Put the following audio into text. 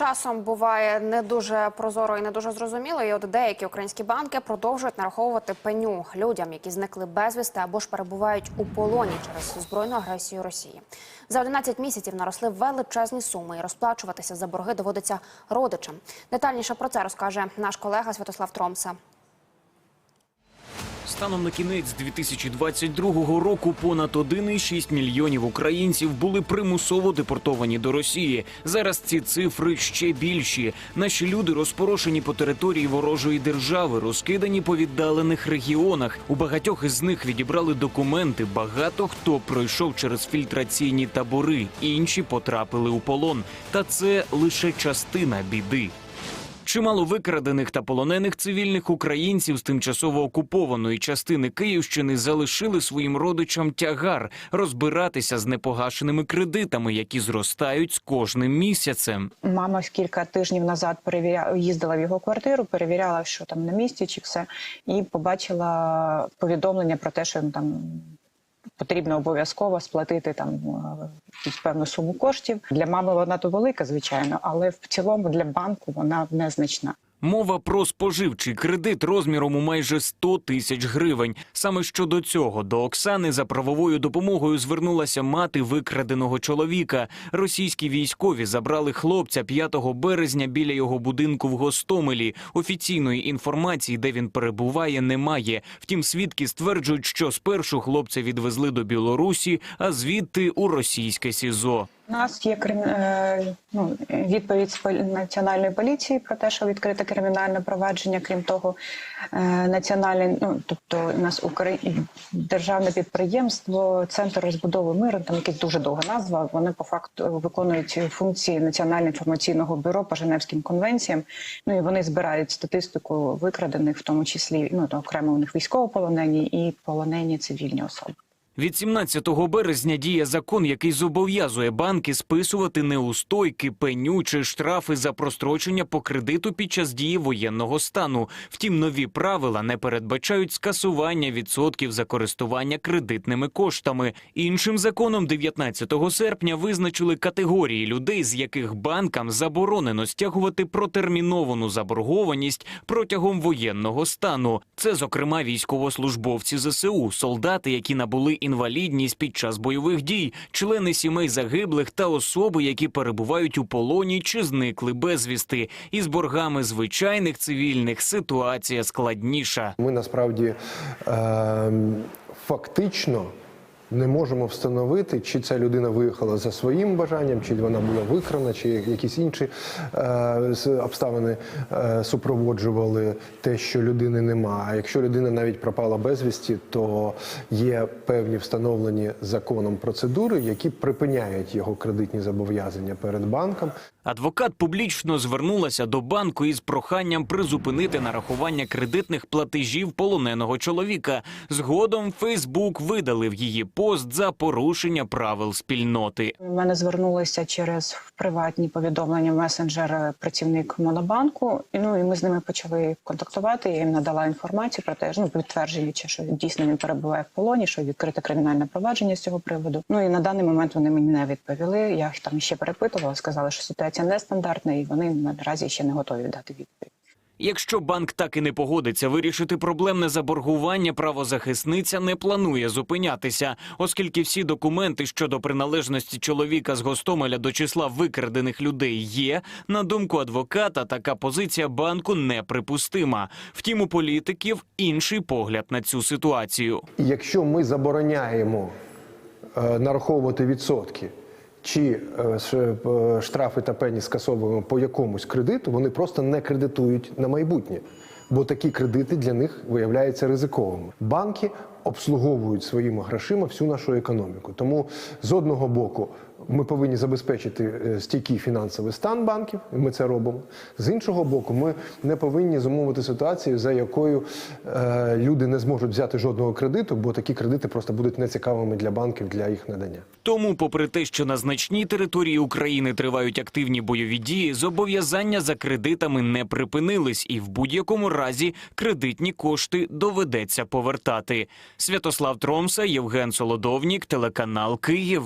часом буває не дуже прозоро і не дуже зрозуміло. І от деякі українські банки продовжують нараховувати пеню людям, які зникли безвісти або ж перебувають у полоні через збройну агресію Росії. За 11 місяців наросли величезні суми, і розплачуватися за борги доводиться родичам. Детальніше про це розкаже наш колега Святослав Тромса. Станом на кінець 2022 року понад 1,6 мільйонів українців були примусово депортовані до Росії. Зараз ці цифри ще більші. Наші люди розпорошені по території ворожої держави, розкидані по віддалених регіонах. У багатьох із них відібрали документи. Багато хто пройшов через фільтраційні табори, інші потрапили у полон. Та це лише частина біди. Чимало викрадених та полонених цивільних українців з тимчасово окупованої частини Київщини залишили своїм родичам тягар розбиратися з непогашеними кредитами, які зростають з кожним місяцем. Мама кілька тижнів назад перевіряла, їздила в його квартиру, перевіряла, що там на місці чи все, і побачила повідомлення про те, що там потрібно обов'язково сплатити там е, певну суму коштів. Для мами вона то велика, звичайно, але в цілому для банку вона незначна. Мова про споживчий кредит розміром у майже 100 тисяч гривень. Саме щодо цього до Оксани за правовою допомогою звернулася мати викраденого чоловіка. Російські військові забрали хлопця 5 березня біля його будинку в Гостомелі. Офіційної інформації, де він перебуває, немає. Втім, свідки стверджують, що спершу хлопця відвезли до Білорусі, а звідти у російське СІЗО. Нас є е, ну, відповідь національної поліції про те, що відкрите кримінальне провадження. Крім того, е, національне, ну тобто у нас Украї... державне підприємство, центр розбудови миру, там якась дуже довга назва. Вони по факту виконують функції національного інформаційного бюро по Женевським конвенціям. Ну і вони збирають статистику викрадених, в тому числі ну то окремо у них військовополонені і полонені цивільні особи. Від 17 березня діє закон, який зобов'язує банки списувати неустойки, пеню чи штрафи за прострочення по кредиту під час дії воєнного стану. Втім, нові правила не передбачають скасування відсотків за користування кредитними коштами. Іншим законом 19 серпня визначили категорії людей, з яких банкам заборонено стягувати протерміновану заборгованість протягом воєнного стану. Це, зокрема, військовослужбовці ЗСУ, солдати, які набули інвалідність під час бойових дій, члени сімей загиблих та особи, які перебувають у полоні чи зникли безвісти. Із боргами звичайних цивільних ситуація складніша. Ми насправді е, фактично не можемо встановити, чи ця людина виїхала за своїм бажанням, чи вона була викрана, чи якісь інші е, обставини е, супроводжували те, що людини нема. А якщо людина навіть пропала безвісті, то є певні встановлені законом процедури, які припиняють його кредитні зобов'язання перед банком. Адвокат публічно звернулася до банку із проханням призупинити нарахування кредитних платежів полоненого чоловіка. Згодом Фейсбук видалив її пост за порушення правил спільноти. Мене звернулися через приватні повідомлення месенджер е, працівник монобанку. Ну і ми з ними почали контактувати. Я їм надала інформацію про те, ну підтверджуючи, що дійсно він перебуває в полоні, що відкрите кримінальне провадження з цього приводу. Ну і на даний момент вони мені не відповіли. Я там ще перепитувала, сказали, що ситуація нестандартна, і вони наразі ще не готові дати відповідь. Якщо банк так і не погодиться вирішити проблемне заборгування, правозахисниця не планує зупинятися, оскільки всі документи щодо приналежності чоловіка з Гостомеля до числа викрадених людей є. На думку адвоката, така позиція банку неприпустима. Втім, у політиків інший погляд на цю ситуацію. Якщо ми забороняємо е, нараховувати відсотки чи е, е, штрафи та пені скасовуємо по якомусь кредиту, вони просто не кредитують на майбутнє. Бо такі кредити для них виявляються ризиковими. Банки обслуговують своїми грошима всю нашу економіку. Тому з одного боку ми повинні забезпечити е, стійкий фінансовий стан банків, і ми це робимо. З іншого боку, ми не повинні зумовити ситуацію, за якою е, люди не зможуть взяти жодного кредиту, бо такі кредити просто будуть нецікавими для банків для їх надання. Тому, попри те, що на значній території України тривають активні бойові дії, зобов'язання за кредитами не припинились, і в будь-якому разі кредитні кошти доведеться повертати. Святослав Тромса, Євген Солодовнік, телеканал Київ.